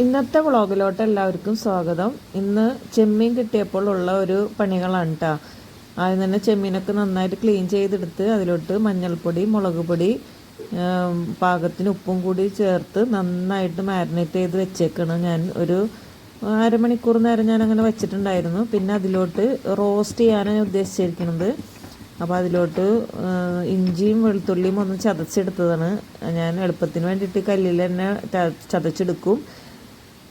ഇന്നത്തെ വ്ളോഗിലോട്ട് എല്ലാവർക്കും സ്വാഗതം. ഇന്ന് ചെമ്മീൻ കിട്ടിയപ്പോൾ ഉള്ള ഒരു പണികളാണ് കേട്ടോ ആദ്യം തന്നെ ചെമ്മീനൊക്കെ നന്നായിട്ട് ക്ലീൻ ചെയ്തെടുത്ത് അതിലോട്ട് മഞ്ഞൾപ്പൊടി മുളക് പൊടി പാകത്തിന് ഉപ്പും കൂടി ചേർത്ത് നന്നായിട്ട് മാരിനേറ്റ് ചെയ്ത് വെച്ചേക്കണം ഞാൻ. ഒരു അരമണിക്കൂർ നേരം ഞാൻ അങ്ങനെ വെച്ചിട്ടുണ്ടായിരുന്നു. പിന്നെ അതിലോട്ട് റോസ്റ്റ് ചെയ്യാനാണ് ഞാൻ ഉദ്ദേശിച്ചിരിക്കുന്നത്. അപ്പോൾ അതിലോട്ട് ഇഞ്ചിയും വെളുത്തുള്ളിയും ഒന്ന് ചതച്ചെടുത്തതാണ്. ഞാൻ എളുപ്പത്തിന് വേണ്ടിയിട്ട് കല്ലിൽ തന്നെ ചതച്ചെടുക്കും.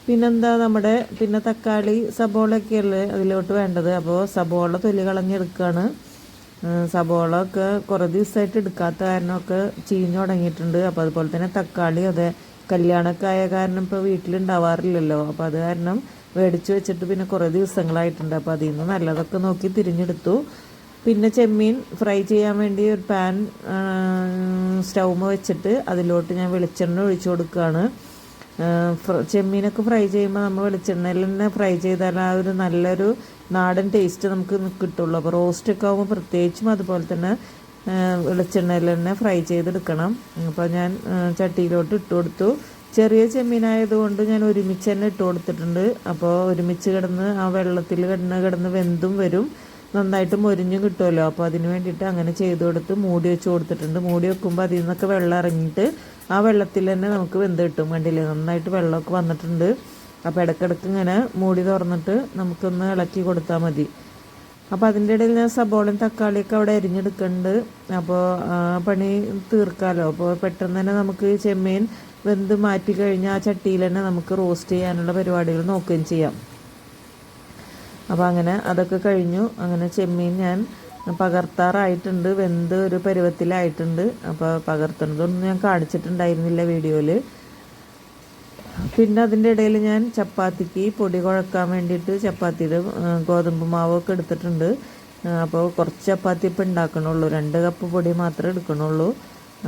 പിന്നെന്താ നമ്മുടെ പിന്നെ തക്കാളി സബോളയൊക്കെയല്ലേ അതിലോട്ട് വേണ്ടത്? അപ്പോൾ സബോള തൊലി കളഞ്ഞെടുക്കുകയാണ് സബോള ഒക്കെ കുറേ ദിവസമായിട്ട് എടുക്കാത്ത കാരണമൊക്കെ ചീഞ്ഞു തുടങ്ങിയിട്ടുണ്ട്. അപ്പോൾ അതുപോലെ തന്നെ തക്കാളി അതെ കല്യാണമൊക്കെ ആയ കാരണം ഇപ്പോൾ വീട്ടിലുണ്ടാവാറില്ലല്ലോ. അപ്പോൾ അത് കാരണം മേടിച്ച് വെച്ചിട്ട് പിന്നെ കുറേ ദിവസങ്ങളായിട്ടുണ്ട്. അപ്പോൾ അതിൽ നിന്ന് നല്ലതൊക്കെ നോക്കി തിരിഞ്ഞെടുത്തു. പിന്നെ ചെമ്മീൻ ഫ്രൈ ചെയ്യാൻ വേണ്ടി ഒരു പാൻ സ്റ്റൗമ് വെച്ചിട്ട് അതിലോട്ട് ഞാൻ വെളിച്ചെണ്ണ ഒഴിച്ചു കൊടുക്കുകയാണ്. ചെമ്മീനൊക്കെ ഫ്രൈ ചെയ്യുമ്പോൾ നമ്മൾ വെളിച്ചെണ്ണയിൽ തന്നെ ഫ്രൈ ചെയ്താൽ ആ ഒരു നല്ലൊരു നാടൻ ടേസ്റ്റ് നമുക്ക് കിട്ടുള്ളൂ. അപ്പോൾ റോസ്റ്റൊക്കെ ആകുമ്പോൾ പ്രത്യേകിച്ചും അതുപോലെ തന്നെ വെളിച്ചെണ്ണയിൽ തന്നെ ഫ്രൈ ചെയ്തെടുക്കണം. അപ്പോൾ ഞാൻ ചട്ടിയിലോട്ട് ഇട്ട് കൊടുത്തു. ചെറിയ ചെമ്മീനായതുകൊണ്ട് ഞാൻ ഒരുമിച്ച് തന്നെ ഇട്ട് കൊടുത്തിട്ടുണ്ട്. അപ്പോൾ ഒരുമിച്ച് കിടന്ന് ആ വെള്ളത്തിൽ കിടന്ന് കിടന്ന് വെന്തും വരും. നന്നായിട്ട് മൊരിഞ്ഞും കിട്ടുമല്ലോ. അപ്പോൾ അതിന് വേണ്ടിയിട്ട് അങ്ങനെ ചെയ്ത് കൊടുത്ത് മൂടി വെച്ച് കൊടുത്തിട്ടുണ്ട്. മൂടി വെക്കുമ്പോൾ അതിൽ നിന്നൊക്കെ വെള്ളം ഇറങ്ങിയിട്ട് ആ വെള്ളത്തിൽ തന്നെ നമുക്ക് വെന്ത് കിട്ടും. കണ്ടില്ലേ? നന്നായിട്ട് വെള്ളമൊക്കെ വന്നിട്ടുണ്ട്. അപ്പോൾ ഇടയ്ക്കിടയ്ക്ക് ഇങ്ങനെ മൂടി തുറന്നിട്ട് നമുക്കൊന്ന് ഇളക്കി കൊടുത്താൽ മതി. അപ്പോൾ അതിന്റെ ഇടയിൽ ഞാൻ സബോളയും തക്കാളിയൊക്കെ അവിടെ അരിഞ്ഞെടുക്കുന്നുണ്ട്. അപ്പോൾ പണി തീർക്കാമല്ലോ അപ്പോൾ പെട്ടെന്ന് തന്നെ നമുക്ക് ചെമ്മീൻ വെന്ത് മാറ്റി കഴിഞ്ഞാൽ ആ ചട്ടിയിൽ തന്നെ നമുക്ക് റോസ്റ്റ് ചെയ്യാനുള്ള പരിപാടികൾ നോക്കുകയും ചെയ്യാം. അപ്പോൾ അങ്ങനെ അതൊക്കെ കഴിഞ്ഞു. അങ്ങനെ ചെമ്മീൻ ഞാൻ പകർത്താറായിട്ടുണ്ട്. വെന്ത് ഒരു പരുവത്തിലായിട്ടുണ്ട്. അപ്പോൾ പകർത്തുന്നതൊന്നും ഞാൻ കാണിച്ചിട്ടുണ്ടായിരുന്നില്ല വീഡിയോയിൽ പിന്നെ അതിന്റെ ഇടയിൽ ഞാൻ ചപ്പാത്തിക്ക് പൊടി കുഴക്കാൻ വേണ്ടിയിട്ട് ചപ്പാത്തിയുടെ ഗോതമ്പ് മാവൊക്കെ എടുത്തിട്ടുണ്ട്. അപ്പോൾ കുറച്ച് ചപ്പാത്തി ഇപ്പം ഉണ്ടാക്കണുള്ളൂ. രണ്ട് കപ്പ് പൊടി മാത്രമേ എടുക്കണുള്ളൂ.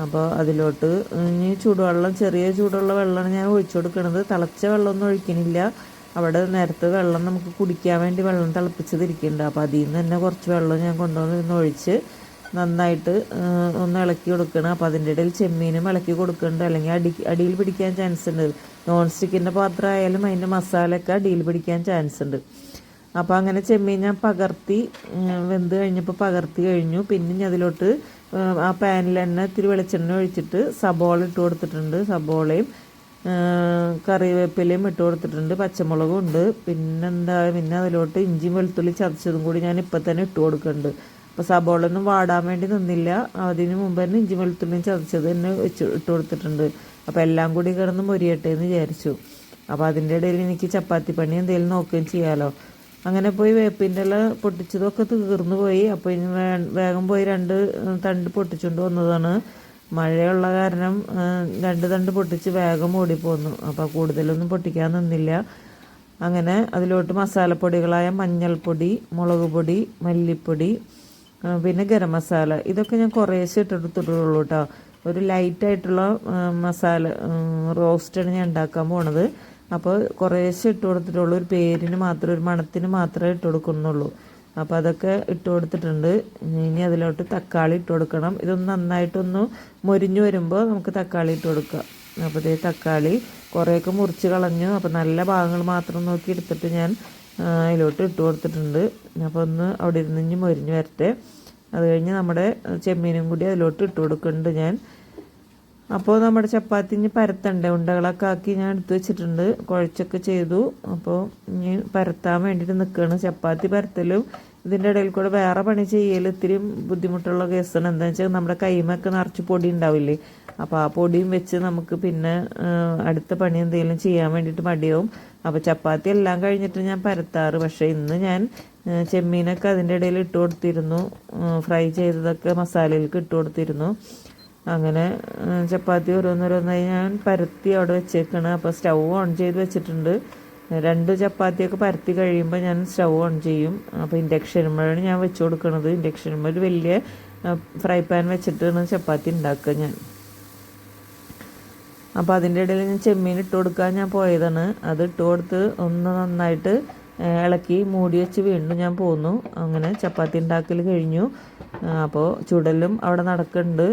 അപ്പോൾ അതിലോട്ട് ഇനി ചൂടുവെള്ളം ചെറിയ ചൂടുള്ള വെള്ളമാണ് ഞാൻ ഒഴിച്ചു കൊടുക്കുന്നത് തിളച്ച വെള്ളമൊന്നും ഒഴിക്കണില്ല. അവിടെ നേരത്തെ വെള്ളം നമുക്ക് കുടിക്കാൻ വേണ്ടി വെള്ളം തിളപ്പിച്ചതിരിക്കുന്നുണ്ട്. അപ്പോൾ അതിൽ നിന്ന് തന്നെ കുറച്ച് വെള്ളം ഞാൻ കൊണ്ടുവന്ന് ഒഴിച്ച് നന്നായിട്ട് ഒന്ന് ഇളക്കി കൊടുക്കണം. അപ്പോൾ അതിന്റെ ഇടയിൽ ചെമ്മീനും ഇളക്കി കൊടുക്കുന്നുണ്ട്. അല്ലെങ്കിൽ അടി അടിയിൽ പിടിക്കാൻ ചാൻസ് ഉണ്ട്. നോൺ സ്റ്റിക്കിന്റെ പാത്രം ആയാലും അതിന്റെ മസാലയൊക്കെ അടിയിൽ പിടിക്കാൻ ചാൻസ് ഉണ്ട്. അപ്പോൾ അങ്ങനെ ചെമ്മീൻ ഞാൻ പകർത്തി വെന്ത് കഴിഞ്ഞപ്പോൾ പകർത്തി കഴിഞ്ഞു. പിന്നെ ഞാൻ അതിലോട്ട് ആ പാനിൽ തന്നെ ഇത്തിരി വെളിച്ചെണ്ണ ഒഴിച്ചിട്ട് സബോള ഇട്ട് കൊടുത്തിട്ടുണ്ട്. സബോളയും കറിവേപ്പിലയും ഇട്ട് കൊടുത്തിട്ടുണ്ട് പച്ചമുളകും ഉണ്ട്. പിന്നെന്താ പിന്നെ അതിലോട്ട് ഇഞ്ചിയും വെളുത്തുള്ളി ചതച്ചതും കൂടി ഞാൻ ഇപ്പം തന്നെ ഇട്ട് കൊടുക്കുന്നുണ്ട് അപ്പോൾ സബോളൊന്നും വാടാൻ വേണ്ടി നിന്നില്ല. അതിന് മുമ്പ് തന്നെ ഇഞ്ചി വെളുത്തുള്ളിയും ചതച്ചത് തന്നെ വെച്ച് ഇട്ട് കൊടുത്തിട്ടുണ്ട്. അപ്പോൾ എല്ലാം കൂടി കിടന്ന് മൊരിയട്ടെ എന്ന് വിചാരിച്ചു. അപ്പോൾ അതിന്റെ ഇടയിൽ എനിക്ക് ചപ്പാത്തി പണി എന്തെങ്കിലും നോക്കുകയും ചെയ്യാമല്ലോ അങ്ങനെ പോയി വേപ്പിന്റെ ഇല പൊട്ടിച്ചതൊക്കെ തീർന്നു പോയി. അപ്പോൾ ഇനി വേഗം പോയി രണ്ട് തണ്ട് പൊട്ടിച്ചുകൊണ്ട് വന്നതാണ്. മഴയുള്ള കാരണം രണ്ട് തണ്ട് പൊട്ടിച്ച് വേഗം ഓടിപ്പോന്നു അപ്പോൾ കൂടുതലൊന്നും പൊട്ടിക്കാൻ നിന്നില്ല. അങ്ങനെ അതിലോട്ട് മസാലപ്പൊടികളായ മഞ്ഞൾപ്പൊടി മുളക് പൊടി മല്ലിപ്പൊടി പിന്നെ ഗരം മസാല. ഇതൊക്കെ ഞാൻ കുറേശ്ശെ ഇട്ടെടുത്തിട്ടുള്ളൂ കേട്ടോ ഒരു ലൈറ്റായിട്ടുള്ള മസാല റോസ്റ്റാണ് ഞാൻ ഉണ്ടാക്കാൻ പോണത്. അപ്പോൾ കുറേശ്ശെ ഇട്ട് കൊടുത്തിട്ടുള്ളൂ. ഒരു പേരിന് മാത്രം ഒരു മണത്തിന് മാത്രമേ ഇട്ട് കൊടുക്കുന്നുള്ളൂ. അപ്പോൾ അതൊക്കെ ഇട്ട് കൊടുത്തിട്ടുണ്ട്. ഇനി അതിലോട്ട് തക്കാളി ഇട്ട് കൊടുക്കണം. ഇതൊന്ന് നന്നായിട്ടൊന്ന് മൊരിഞ്ഞു വരുമ്പോൾ നമുക്ക് തക്കാളി ഇട്ട് കൊടുക്കാം. അപ്പോൾ ഇതേ തക്കാളി കുറേയൊക്കെ മുറിച്ച് കളഞ്ഞു. അപ്പോൾ നല്ല ഭാഗങ്ങൾ മാത്രം നോക്കി എടുത്തിട്ട് ഞാൻ അതിലോട്ട് ഇട്ട് കൊടുത്തിട്ടുണ്ട്. അപ്പോൾ ഒന്ന് അവിടെ ഇരുന്ന് മൊരിഞ്ഞ് വരട്ടെ. അത് കഴിഞ്ഞ് നമ്മുടെ ചെമ്മീനും കൂടി അതിലോട്ട് ഇട്ട് കൊടുക്കുന്നുണ്ട് ഞാൻ. അപ്പോൾ നമ്മുടെ ചപ്പാത്തി ഇനി പരത്തണ്ടേ? ഉണ്ടകളൊക്കെ ആക്കി ഞാൻ എടുത്ത് വെച്ചിട്ടുണ്ട്. കുഴച്ചൊക്കെ ചെയ്തു. അപ്പോൾ ഇനി പരത്താൻ വേണ്ടിയിട്ട് നിൽക്കുകയാണ് ചപ്പാത്തി പരത്തലും ഇതിന്റെ ഇടയിൽ കൂടെ വേറെ പണി ചെയ്യൽ ഇത്തിരി ബുദ്ധിമുട്ടുള്ള കേസാണ്. എന്താണെന്ന് വെച്ചാൽ നമ്മുടെ കൈമൊക്കെ നിറച്ച് പൊടി ഉണ്ടാവില്ലേ? അപ്പോൾ ആ പൊടിയും വെച്ച് നമുക്ക് പിന്നെ അടുത്ത പണി എന്തെങ്കിലും ചെയ്യാൻ വേണ്ടിയിട്ട് മടിയാവും. അപ്പോൾ ചപ്പാത്തി എല്ലാം കഴിഞ്ഞിട്ട് ഞാൻ പരത്താറ്. പക്ഷേ ഇന്ന് ഞാൻ ചെമ്മീനൊക്കെ അതിന്റെ ഇടയിൽ ഇട്ട് കൊടുത്തിരുന്നു. ഫ്രൈ ചെയ്തതൊക്കെ മസാലയിലേക്ക് ഇട്ട് കൊടുത്തിരുന്നു. അങ്ങനെ ചപ്പാത്തി ഓരോന്നോരോന്നായി ഞാൻ പരത്തി അവിടെ വെച്ചേക്കാണ്. അപ്പോൾ സ്റ്റൗ ഓൺ ചെയ്ത് വെച്ചിട്ടുണ്ട്. രണ്ട് ചപ്പാത്തിയൊക്കെ പരത്തി കഴിയുമ്പോൾ ഞാൻ സ്റ്റൗ ഓൺ ചെയ്യും. അപ്പോൾ ഇൻഡക്ഷൻ ഇൻഡക്ഷനുമ്പോഴാണ് ഞാൻ വെച്ച് കൊടുക്കുന്നത് ഇൻഡക്ഷനുമ്പോൾ ഒരു വലിയ ഫ്രൈ പാൻ വെച്ചിട്ടാണ് ചപ്പാത്തി ഉണ്ടാക്കുക ഞാൻ. അപ്പോൾ അതിന്റെ ഇടയിൽ ഞാൻ ചെമ്മീൻ ഇട്ട് കൊടുക്കാൻ ഞാൻ പോയതാണ്. അത് ഇട്ട് കൊടുത്ത് ഒന്ന് നന്നായിട്ട് ഇളക്കി മൂടി വെച്ച് വീണ്ടും ഞാൻ പോന്നു. അങ്ങനെ ചപ്പാത്തി ഉണ്ടാക്കൽ കഴിഞ്ഞു. അപ്പോൾ ചുടലും അവിടെ നടക്കുന്നുണ്ട്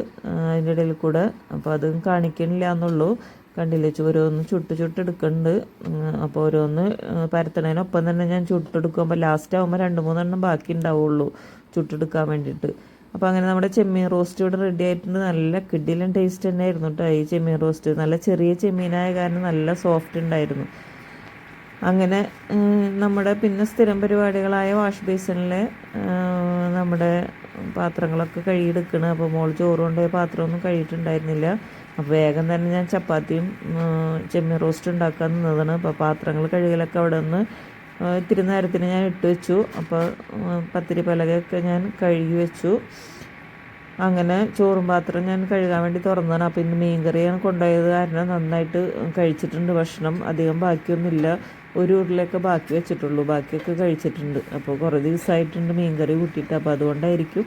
അതിന്റെ ഇടയിൽ കൂടെ. അപ്പോൾ അതും കാണിക്കണില്ല എന്നുള്ളൂ. കണ്ടില്ലേ ഓരോന്ന് ചുട്ട് ചുട്ടെടുക്കുന്നുണ്ട് അപ്പോൾ ഓരോന്ന് പരത്തണതിനൊപ്പം തന്നെ ഞാൻ ചുട്ടെടുക്കുമ്പോൾ ലാസ്റ്റ് ആകുമ്പോൾ രണ്ട് മൂന്നെണ്ണം ബാക്കി ഉണ്ടാവുള്ളൂ ചുട്ടെടുക്കാൻ വേണ്ടിയിട്ട്. അപ്പോൾ അങ്ങനെ നമ്മുടെ ചെമ്മീൻ റോസ്റ്റ് ഇവിടെ റെഡി ആയിട്ടുണ്ട്. നല്ല കിഡിലും ടേസ്റ്റ് തന്നെ ആയിരുന്നു കേട്ടോ ഈ ചെമ്മീൻ റോസ്റ്റ് നല്ല ചെറിയ ചെമ്മീനായ കാരണം നല്ല സോഫ്റ്റ് ഉണ്ടായിരുന്നു. അങ്ങനെ നമ്മുടെ പിന്നെ സ്ഥിരം പരിപാടികളായ വാഷ് ബേസിനിലെ നമ്മുടെ പാത്രങ്ങളൊക്കെ കഴുകിയെടുക്കണം. അപ്പോൾ മോൾ ചോറ് കൊണ്ടുപോയ പാത്രമൊന്നും കഴുകിയിട്ടുണ്ടായിരുന്നില്ല. അപ്പോൾ വേഗം തന്നെ ഞാൻ ചപ്പാത്തിയും ചെമ്മീൻ റോസ്റ്റ് ഉണ്ടാക്കാൻ നിന്നതാണ്. അപ്പോൾ പാത്രങ്ങൾ കഴുകലൊക്കെ അവിടെ നിന്ന് ഇത്തിരി നേരത്തിന് ഞാൻ ഇട്ട് വെച്ചു. അപ്പോൾ പത്തിരി പലകയൊക്കെ ഞാൻ കഴുകി വെച്ചു. അങ്ങനെ ചോറും പാത്രം ഞാൻ കഴുകാൻ വേണ്ടി തുറന്നതാണ്. അപ്പോൾ ഇന്ന് മീൻകറിയാണ് കൊണ്ടുപോയത്. കാരണം നന്നായിട്ട് കഴിച്ചിട്ടുണ്ട് ഭക്ഷണം. അധികം ബാക്കിയൊന്നുമില്ല. ഒരു ഉരുളയൊക്കെ ബാക്കി വെച്ചിട്ടുള്ളൂ. ബാക്കിയൊക്കെ കഴിച്ചിട്ടുണ്ട്. അപ്പോൾ കുറേ ദിവസമായിട്ടുണ്ട് മീൻകറി കൂട്ടിയിട്ട്. അപ്പോൾ അതുകൊണ്ടായിരിക്കും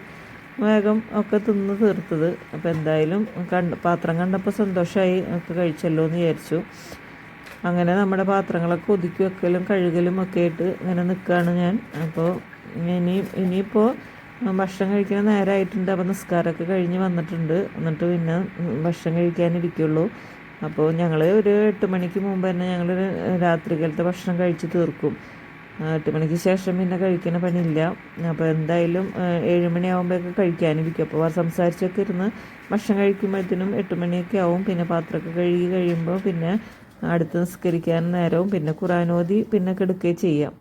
വേഗം ഒക്കെ തിന്ന് തീർത്തത്. അപ്പോൾ എന്തായാലും കണ്ട് പാത്രം കണ്ടപ്പോൾ സന്തോഷമായി ഒക്കെ കഴിച്ചല്ലോ എന്ന് വിചാരിച്ചു. അങ്ങനെ നമ്മുടെ പാത്രങ്ങളൊക്കെ ഒതുക്കി വെക്കലും കഴുകലും ഒക്കെ ആയിട്ട് ഇങ്ങനെ നിൽക്കുകയാണ് ഞാൻ. അപ്പോൾ ഇനി ഇനിയിപ്പോൾ ഭക്ഷണം കഴിക്കുന്ന നേരമായിട്ടുണ്ട് അപ്പോൾ നിസ്കാരമൊക്കെ കഴിഞ്ഞ് വന്നിട്ടുണ്ട്. എന്നിട്ട് പിന്നെ ഭക്ഷണം കഴിക്കാനിരിക്കുള്ളൂ. അപ്പോൾ ഞങ്ങൾ ഒരു എട്ട് മണിക്ക് മുമ്പ് തന്നെ ഞങ്ങൾ രാത്രികാലത്തെ ഭക്ഷണം കഴിച്ച് തീർക്കും. എട്ട് മണിക്ക് ശേഷം പിന്നെ കഴിക്കുന്ന പണിയില്ല. അപ്പോൾ എന്തായാലും ഏഴ് മണിയാകുമ്പോഴൊക്കെ കഴിക്കാനിരിക്കും. അപ്പോൾ സംസാരിച്ചൊക്കെ ഇരുന്ന് ഭക്ഷണം കഴിക്കുമ്പോഴത്തേനും എട്ട് മണിയൊക്കെ ആവും. പിന്നെ പാത്രമൊക്കെ കഴുകി കഴിയുമ്പോൾ പിന്നെ അടുത്ത് നിസ്കരിക്കാൻ നേരവും പിന്നെ കുറാനോതി പിന്നെ കെടുക്കുകയും ചെയ്യാം.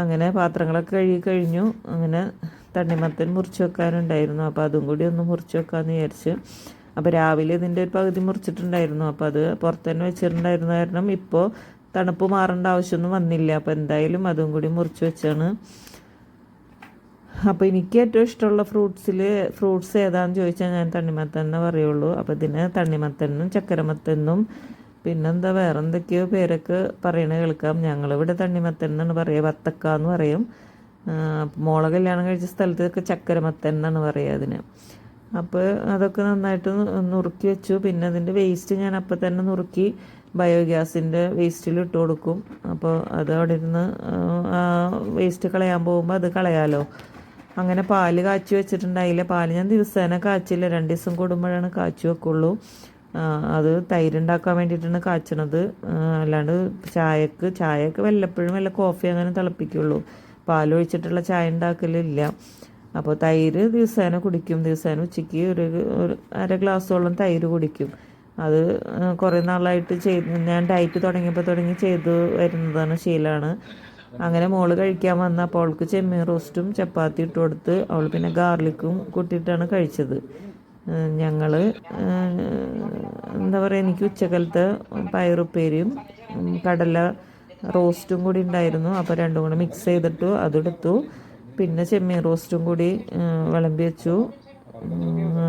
അങ്ങനെ പാത്രങ്ങളൊക്കെ കഴുകി കഴിഞ്ഞു. അങ്ങനെ തണ്ണിമത്തൻ മുറിച്ച് വെക്കാനുണ്ടായിരുന്നു. അപ്പോൾ അതും കൂടി ഒന്ന് മുറിച്ച് വെക്കാമെന്ന് വിചാരിച്ച് അപ്പോൾ രാവിലെ ഇതിന്റെ ഒരു പകുതി മുറിച്ചിട്ടുണ്ടായിരുന്നു. അപ്പോൾ അത് പുറത്ത് തന്നെ വെച്ചിട്ടുണ്ടായിരുന്ന കാരണം ഇപ്പോൾ തണുപ്പ് മാറേണ്ട ആവശ്യമൊന്നും വന്നില്ല. അപ്പോൾ എന്തായാലും അതും കൂടി മുറിച്ച് വെച്ചാണ്. അപ്പോൾ എനിക്ക് ഏറ്റവും ഇഷ്ടമുള്ള ഫ്രൂട്ട്സിൽ ഫ്രൂട്ട്സ് ഏതാണെന്ന് ചോദിച്ചാൽ ഞാൻ തണ്ണിമത്തൻ തണ്ണിമത്തന്നെ പറയുള്ളൂ. അപ്പോൾ ഇതിന് തണ്ണിമത്തനും ചക്കരമത്തനും പിന്നെന്താ വേറെ എന്തൊക്കെയോ പേരൊക്കെ പറയണ കേൾക്കാം. ഞങ്ങളിവിടെ തണ്ണിമത്തൻ എന്നാണ് പറയുക വത്തക്ക എന്ന് പറയും മോളെ കല്യാണം കഴിച്ച സ്ഥലത്തൊക്കെ ചക്കരമത്തൻ എന്നാണ് പറയുക അതിന്. അപ്പോൾ അതൊക്കെ നന്നായിട്ട് നുറുക്കി വെച്ചു. പിന്നെ അതിന്റെ വേസ്റ്റ് ഞാൻ അപ്പം തന്നെ നുറുക്കി ബയോഗ്യാസിന്റെ വേസ്റ്റിൽ ഇട്ട് കൊടുക്കും. അപ്പോൾ അത് അവിടെ ഇരുന്ന് വേസ്റ്റ് കളയാൻ പോകുമ്പോൾ അത് കളയാലോ. അങ്ങനെ പാൽ കാച്ചി വെച്ചിട്ടുണ്ടായില്ല. പാൽ ഞാൻ ദിവസേന കാച്ചില്ല. രണ്ട് ദിവസം കൂടുമ്പോഴാണ് കാച്ചി വെക്കുള്ളൂ. അത് തൈരുണ്ടാക്കാൻ വേണ്ടിയിട്ടാണ് കാച്ചണത്. അല്ലാണ്ട് ചായക്ക് ചായക്ക് വല്ലപ്പോഴും വല്ല കോഫി അങ്ങനെ തിളപ്പിക്കുള്ളൂ. പാലൊഴിച്ചിട്ടുള്ള ചായ ഉണ്ടാക്കലില്ല. അപ്പോൾ തൈര് ദിവസേന കുടിക്കും. ദിവസേന ഉച്ചയ്ക്ക് ഒരു അര ഗ്ലാസ്സോളം തൈര് കുടിക്കും. അത് കുറേ നാളായിട്ട് ചെയ്ത് ഞാൻ ഡയറ്റ് തുടങ്ങിയപ്പോൾ തുടങ്ങി ചെയ്തു വരുന്നതാണ് ശീലമാണ്. അങ്ങനെ മോൾ കഴിക്കാൻ വന്ന അപ്പോൾ അവൾക്ക് ചെമ്മീൻ റോസ്റ്റും ചപ്പാത്തി ഇട്ട് കൊടുത്ത് അവൾ പിന്നെ ഗാർലിക്കും കൂട്ടിയിട്ടാണ് കഴിച്ചത്. ഞങ്ങൾ എന്താ പറയുക എനിക്ക് ഉച്ചക്കലത്തെ പയറുപ്പേരിയും കടല റോസ്റ്റും കൂടി ഉണ്ടായിരുന്നു. അപ്പോൾ രണ്ടും കൂടെ മിക്സ് ചെയ്തിട്ട് അതെടുത്തു. പിന്നെ ചെമ്മീൻ റോസ്റ്റും കൂടി വിളമ്പി വെച്ചു.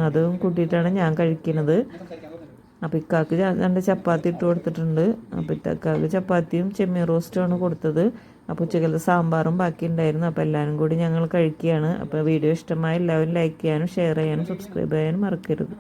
അതും കൂട്ടിയിട്ടാണ് ഞാൻ കഴിക്കുന്നത്. അപ്പം ഇക്കാക്ക് രണ്ട് ചപ്പാത്തി ഇട്ട് കൊടുത്തിട്ടുണ്ട്. അപ്പം ഇക്കാക്ക് ചപ്പാത്തിയും ചെമ്മീൻ റോസ്റ്റുമാണ് കൊടുത്തത്. അപ്പോൾ ഉച്ചക്കലത്തെ സാമ്പാറും ബാക്കി ഉണ്ടായിരുന്നു. അപ്പോൾ എല്ലാവരും കൂടി ഞങ്ങൾ കഴിക്കുകയാണ്. അപ്പോൾ വീഡിയോ ഇഷ്ടമായി എല്ലാവരും ലൈക്ക് ചെയ്യാനും ഷെയർ ചെയ്യാനും സബ്സ്ക്രൈബ് ചെയ്യാനും മറക്കരുത്.